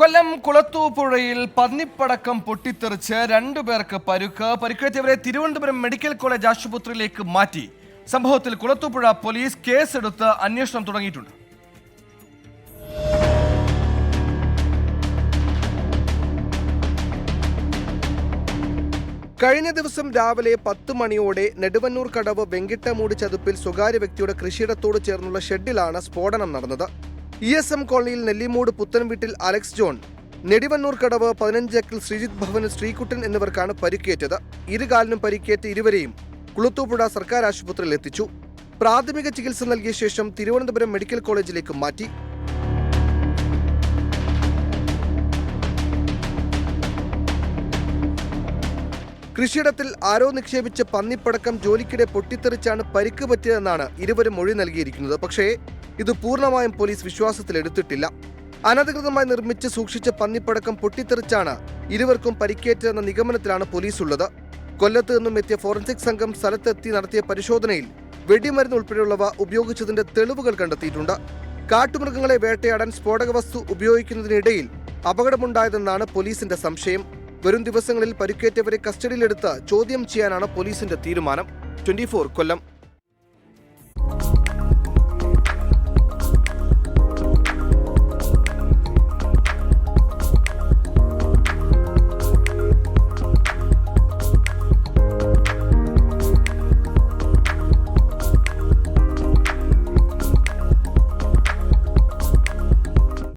കൊല്ലം കുളത്തൂപ്പുഴയിൽ പന്നിപ്പടക്കം പൊട്ടിത്തെറിച്ച് രണ്ടുപേർക്ക് പരുക്ക്. പരിക്കേറ്റവരെ തിരുവനന്തപുരം മെഡിക്കൽ കോളേജ് ആശുപത്രിയിലേക്ക് മാറ്റി. സംഭവത്തിൽ കുളത്തൂപ്പുഴ പോലീസ് കേസെടുത്ത് അന്വേഷണം തുടങ്ങിയിട്ടുണ്ട്. കഴിഞ്ഞ ദിവസം രാവിലെ പത്ത് മണിയോടെ നെടുവന്നൂർ കടവ് വെങ്കിട്ടമൂട് ചതുപ്പിൽ സ്വകാര്യ വ്യക്തിയുടെ കൃഷിയിടത്തോട് ചേർന്നുള്ള ഷെഡിലാണ് സ്ഫോടനം നടന്നത്. ഇ എസ് എം കോളനിയിൽ നെല്ലിമൂട് പുത്തൻവീട്ടിൽ അലക്സ് ജോൺ നെടിവണ്ണൂർ കടവ് പതിനഞ്ചേക്കിൽ ശ്രീജിത് ഭവൻ ശ്രീകുട്ടൻ എന്നിവർക്കാണ് പരിക്കേറ്റത്. ഇരുകാലിനും പരിക്കേറ്റ ഇരുവരെയും കുളുത്തൂപ്പുഴ സർക്കാർ ആശുപത്രിയിൽ എത്തിച്ചു. പ്രാഥമിക ചികിത്സ നൽകിയ ശേഷം തിരുവനന്തപുരം മെഡിക്കൽ കോളേജിലേക്ക് മാറ്റി. കൃഷിയിടത്തിൽ ആരോ നിക്ഷേപിച്ച പന്നിപ്പടക്കം ജോലിക്കിടെ പൊട്ടിത്തെറിച്ചാണ് പരിക്ക് പറ്റിയതെന്നാണ് ഇരുവരും മൊഴി നൽകിയിരിക്കുന്നത്. പക്ഷേ ഇത് പൂർണമായും പോലീസ് വിശ്വാസത്തിലെടുത്തിട്ടില്ല അനധികൃതമായി നിർമ്മിച്ച് സൂക്ഷിച്ച പന്നിപ്പടക്കം പൊട്ടിത്തെറിച്ചാണ് ഇരുവർക്കും പരിക്കേറ്റതെന്ന നിഗമനത്തിലാണ് പോലീസ് ഉള്ളത് കൊല്ലത്ത് നിന്നും എത്തിയ ഫോറൻസിക് സംഘം സ്ഥലത്തെത്തി നടത്തിയ പരിശോധനയിൽ വെടിമരുന്ന് ഉൾപ്പെടെയുള്ളവ ഉപയോഗിച്ചതിന്റെ തെളിവുകൾ കണ്ടെത്തിയിട്ടുണ്ട്. കാട്ടുമൃഗങ്ങളെ വേട്ടയാടാൻ സ്ഫോടക വസ്തു ഉപയോഗിക്കുന്നതിനിടയിൽ അപകടമുണ്ടായതെന്നാണ് പോലീസിന്റെ സംശയം. വരും ദിവസങ്ങളിൽ പരിക്കേറ്റവരെ കസ്റ്റഡിയിലെടുത്ത് ചോദ്യം ചെയ്യാനാണ് പോലീസിന്റെ തീരുമാനം. ട്വന്റി കൊല്ലം.